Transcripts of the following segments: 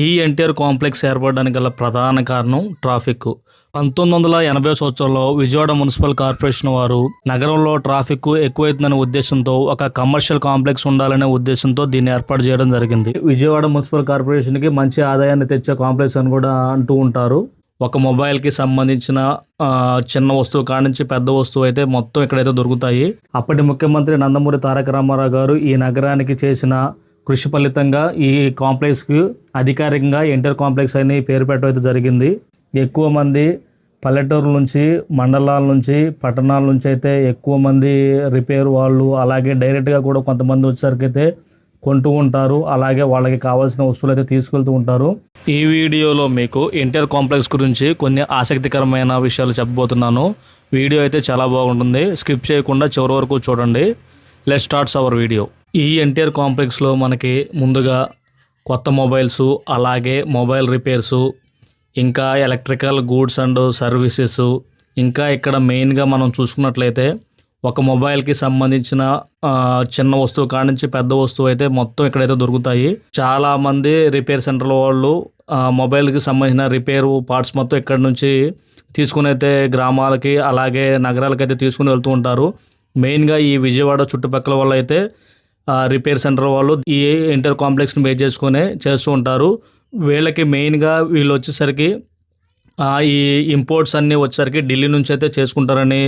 ఈ ఎన్టీఆర్ కాంప్లెక్స్ ఏర్పడడానికి గల ప్రధాన కారణం ట్రాఫిక్. పంతొమ్మిది వందల ఎనభై సంవత్సరంలో విజయవాడ మున్సిపల్ కార్పొరేషన్ వారు నగరంలో ట్రాఫిక్ ఎక్కువైతుందనే ఉద్దేశంతో ఒక కమర్షియల్ కాంప్లెక్స్ ఉండాలనే ఉద్దేశంతో దీన్ని ఏర్పాటు చేయడం జరిగింది. విజయవాడ మున్సిపల్ కార్పొరేషన్కి మంచి ఆదాయాన్ని తెచ్చే కాంప్లెక్స్ అని కూడా అంటూ ఉంటారు. ఒక మొబైల్కి సంబంధించిన చిన్న వస్తువు కానించి నుంచి పెద్ద వస్తువు అయితే మొత్తం ఇక్కడైతే దొరుకుతాయి. అప్పటి ముఖ్యమంత్రి నందమూరి తారక రామారావు గారు ఈ నగరానికి చేసిన కృషి ఫలితంగా ఈ కాంప్లెక్స్కి అధికారికంగా ఇంటర్ కాంప్లెక్స్ అని పేరు పెట్టడం జరిగింది. ఎక్కువ మంది పల్లెటూరు నుంచి మండలాల నుంచి పట్టణాల నుంచి అయితే ఎక్కువ మంది రిపేర్ వాళ్ళు అలాగే డైరెక్ట్గా కూడా కొంతమంది వచ్చేసరికి అయితే కొంటూ ఉంటారు. అలాగే వాళ్ళకి కావాల్సిన వస్తువులు అయితే తీసుకెళ్తూ ఉంటారు. ఈ వీడియోలో మీకు ఇంటర్ కాంప్లెక్స్ గురించి కొన్ని ఆసక్తికరమైన విషయాలు చెప్పబోతున్నాను. వీడియో అయితే చాలా బాగుంటుంది. స్కిప్ చేయకుండా చివరి వరకు చూడండి. లెట్ స్టార్ట్స్ అవర్ వీడియో ఈ ఎన్టీఆర్ కాంప్లెక్స్లో మనకి ముందుగా కొత్త మొబైల్స్ అలాగే మొబైల్ రిపేర్సు ఇంకా ఎలక్ట్రికల్ గూడ్స్ అండ్ సర్వీసెస్ ఇంకా ఇక్కడ మెయిన్గా మనం చూసుకున్నట్లయితే ఒక మొబైల్కి సంబంధించిన చిన్న వస్తువు కానించి నుంచి పెద్ద వస్తువు అయితే మొత్తం ఇక్కడైతే దొరుకుతాయి. చాలా మంది రిపేర్ సెంటర్ వాళ్ళు మొబైల్కి సంబంధించిన రిపేర్ పార్ట్స్ మొత్తం ఇక్కడ నుంచి తీసుకుని అయితే గ్రామాలకి అలాగే నగరాలకి అయితే తీసుకుని వెళ్తూ ఉంటారు. మెయిన్గా ఈ విజయవాడ చుట్టుపక్కల వాళ్ళు అయితే రిపేర్ సెంటర్ వాళ్ళు ఈ ఇంటర్ కాంప్లెక్స్ని బేస్ చేసుకునే చేస్తూ ఉంటారు. వీళ్ళకి మెయిన్గా వీళ్ళు వచ్చేసరికి ఈ ఇంపోర్ట్స్ అన్నీ వచ్చేసరికి ఢిల్లీ నుంచి అయితే చేసుకుంటారని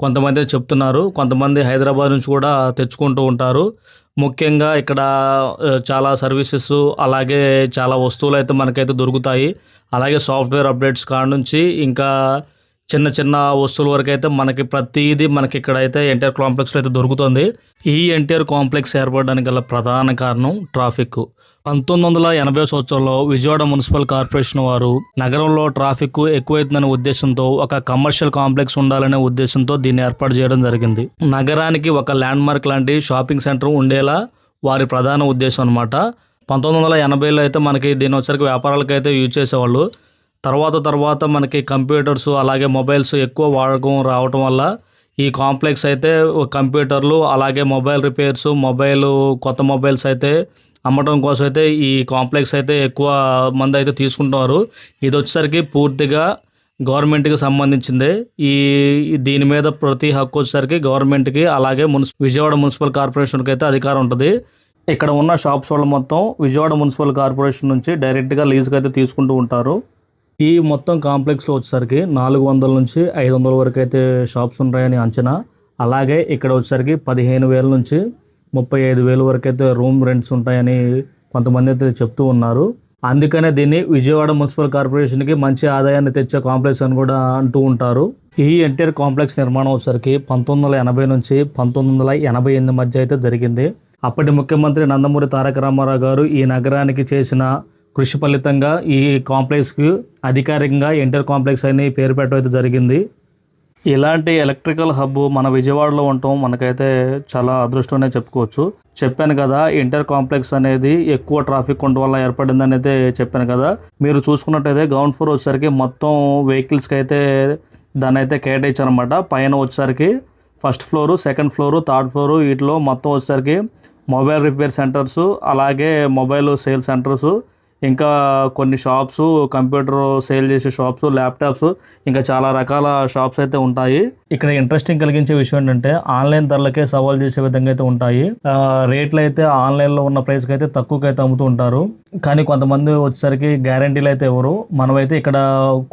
కొంతమంది అయితే చెప్తున్నారు. కొంతమంది హైదరాబాద్ నుంచి కూడా తెచ్చుకుంటూ ఉంటారు. ముఖ్యంగా ఇక్కడ చాలా సర్వీసెస్ అలాగే చాలా వస్తువులు అయితే మనకైతే దొరుకుతాయి. అలాగే సాఫ్ట్వేర్ అప్డేట్స్ కాడ నుంచి ఇంకా చిన్న చిన్న వస్తువుల వరకు అయితే మనకి ప్రతిదీ మనకి ఇక్కడ అయితే ఎన్టీఆర్ కాంప్లెక్స్లో అయితే దొరుకుతుంది. ఈ ఎన్టీఆర్ కాంప్లెక్స్ ఏర్పడడానికి గల ప్రధాన కారణం ట్రాఫిక్ పంతొమ్మిది వందల ఎనభై సంవత్సరంలో విజయవాడ మున్సిపల్ కార్పొరేషన్ వారు నగరంలో ట్రాఫిక్ ఎక్కువైతుందనే ఉద్దేశంతో ఒక కమర్షియల్ కాంప్లెక్స్ ఉండాలనే ఉద్దేశంతో దీన్ని ఏర్పాటు చేయడం జరిగింది. నగరానికి ఒక ల్యాండ్ మార్క్ లాంటి షాపింగ్ సెంటర్ ఉండేలా వారి ప్రధాన ఉద్దేశం అనమాట పంతొమ్మిది వందల ఎనభైలో అయితే మనకి దీని వచ్చరికి వ్యాపారాలకు అయితే యూజ్ చేసేవాళ్ళు. తర్వాత తర్వాత మనకి కంప్యూటర్స్ అలాగే మొబైల్స్ ఎక్కువ వాడకం రావటం వల్ల ఈ కాంప్లెక్స్ అయితే కంప్యూటర్లు అలాగే మొబైల్ రిపేర్స్ మొబైల్ కొత్త మొబైల్స్ అయితే అమ్మటం కోసం అయితే ఈ కాంప్లెక్స్ అయితే ఎక్కువ మంది అయితే తీసుకుంటున్నారు. ఇది వచ్చేసరికి పూర్తిగా గవర్నమెంట్కి సంబంధించిందే. ఈ దీని మీద ప్రతి హక్కు వచ్చేసరికి గవర్నమెంట్కి అలాగే మున్సి విజయవాడ మున్సిపల్ కార్పొరేషన్కి అయితే అధికారం ఉంటుంది. ఇక్కడ ఉన్న షాప్స్ వాళ్ళు మొత్తం విజయవాడ మున్సిపల్ కార్పొరేషన్ నుంచి డైరెక్ట్గా లీజుకి అయితే తీసుకుంటూ ఉంటారు. ఈ మొత్తం కాంప్లెక్స్లో వచ్చేసరికి నాలుగు వందల నుంచి ఐదు వందల వరకు అయితే షాప్స్ ఉంటాయని అంచనా. అలాగే ఇక్కడ వచ్చేసరికి పదిహేను వేల నుంచి ముప్పై ఐదు వేల వరకు అయితే రూమ్ రెంట్స్ ఉంటాయని కొంతమంది అయితే చెప్తూ ఉన్నారు. అందుకనే దీన్ని విజయవాడ మున్సిపల్ కార్పొరేషన్కి మంచి ఆదాయాన్ని తెచ్చే కాంప్లెక్స్ అని కూడా అంటూ ఉంటారు. ఈ ఎన్టీఆర్ కాంప్లెక్స్ నిర్మాణం వచ్చేసరికి పంతొమ్మిది వందల ఎనభై నుంచి పంతొమ్మిది వందల ఎనభై ఎనిమిది మధ్య అయితే జరిగింది. అప్పటి ముఖ్యమంత్రి నందమూరి తారక రామారావు గారు ఈ నగరానికి చేసిన కృషి ఫలితంగా ఈ కాంప్లెక్స్కి అధికారికంగా ఇంటర్ కాంప్లెక్స్ అని పేరు పెట్టడం జరిగింది. ఇలాంటి ఎలక్ట్రికల్ హబ్ మన విజయవాడలో ఉండటం మనకైతే చాలా అదృష్టమనే చెప్పుకోవచ్చు. చెప్పాను కదా ఇంటర్ కాంప్లెక్స్ అనేది ఎక్కువ ట్రాఫిక్ ఉండడం వల్ల ఏర్పడింది అయితే చెప్పాను కదా. మీరు చూసుకున్నట్టయితే గ్రౌండ్ ఫ్లోర్ వచ్చేసరికి మొత్తం వెహికల్స్కి అయితే దాన్ని అయితే కేటాయించారు అనమాట పైన వచ్చేసరికి first floor second floor third floor వీటిలో మొత్తం వచ్చేసరికి మొబైల్ రిపేర్ సెంటర్స్ అలాగే మొబైల్ సేల్ సెంటర్స్ ఇంకా కొన్ని షాప్స్ కంప్యూటర్ సేల్ చేసే షాప్స్ ల్యాప్టాప్స్ ఇంకా చాలా రకాల షాప్స్ అయితే ఉంటాయి. ఇక్కడ ఇంట్రెస్టింగ్ కలిగించే విషయం ఏంటంటే ఆన్లైన్ ధరలకే సవాల్ చేసే విధంగా అయితే ఉంటాయి. రేట్లు అయితే ఆన్లైన్లో ఉన్న ప్రైస్కి అయితే తక్కువకి అయితే అమ్ముతూ ఉంటారు. కానీ కొంతమంది వచ్చేసరికి గ్యారంటీలు అయితే ఎవరు మనమైతే ఇక్కడ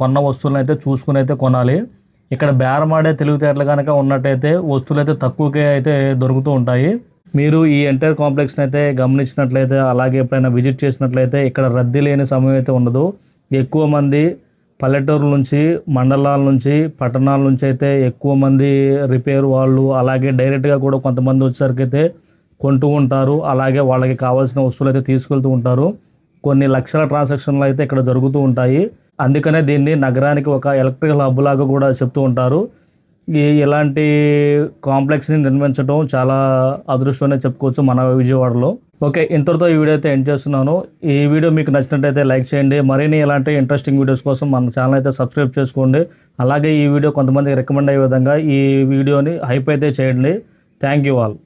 కొన్న వస్తువులను అయితే చూసుకుని అయితే కొనాలి. ఇక్కడ బేరమాడే తెలివితేటలు కనుక ఉన్నట్టయితే వస్తువులు అయితే తక్కువకే అయితే దొరుకుతూ ఉంటాయి. మీరు ఈ ఎంటైర్ కాంప్లెక్స్ని అయితే గమనించినట్లయితే అలాగే ఎప్పుడైనా విజిట్ చేసినట్లయితే ఇక్కడ రద్దీ లేని సమయం అయితే ఉండదు. ఎక్కువ మంది పల్లెటూరు నుంచి మండలాల నుంచి పట్టణాల నుంచి అయితే ఎక్కువ మంది రిపేర్ వాళ్ళు అలాగే డైరెక్ట్గా కూడా కొంతమంది వచ్చేసరికి అయితే కొంటూ ఉంటారు. అలాగే వాళ్ళకి కావాల్సిన వస్తువులు అయితే తీసుకెళ్తూ ఉంటారు. కొన్ని లక్షల ట్రాన్సాక్షన్లు అయితే ఇక్కడ జరుగుతూ ఉంటాయి. అందుకనే దీన్ని నగరానికి ఒక ఎలక్ట్రికల్ హబ్ లాగా కూడా చెప్తూ ఉంటారు. ఇలాంటి కాంప్లెక్స్ని నిర్మించడం చాలా అదృష్టమనే చెప్పుకోవచ్చు మన విజయవాడలో. ఓకే ఇంతటితో ఈ వీడియో అయితే ఎండ్ చేస్తున్నాను. ఈ వీడియో మీకు నచ్చినట్టయితే లైక్ చేయండి. మరిన్ని ఇలాంటి ఇంట్రెస్టింగ్ వీడియోస్ కోసం మన ఛానల్ అయితే సబ్స్క్రైబ్ చేసుకోండి. అలాగే ఈ వీడియో కొంతమందికి రికమెండ్ అయ్యే విధంగా ఈ వీడియోని హైప్ అయితే చేయండి. Thank you all.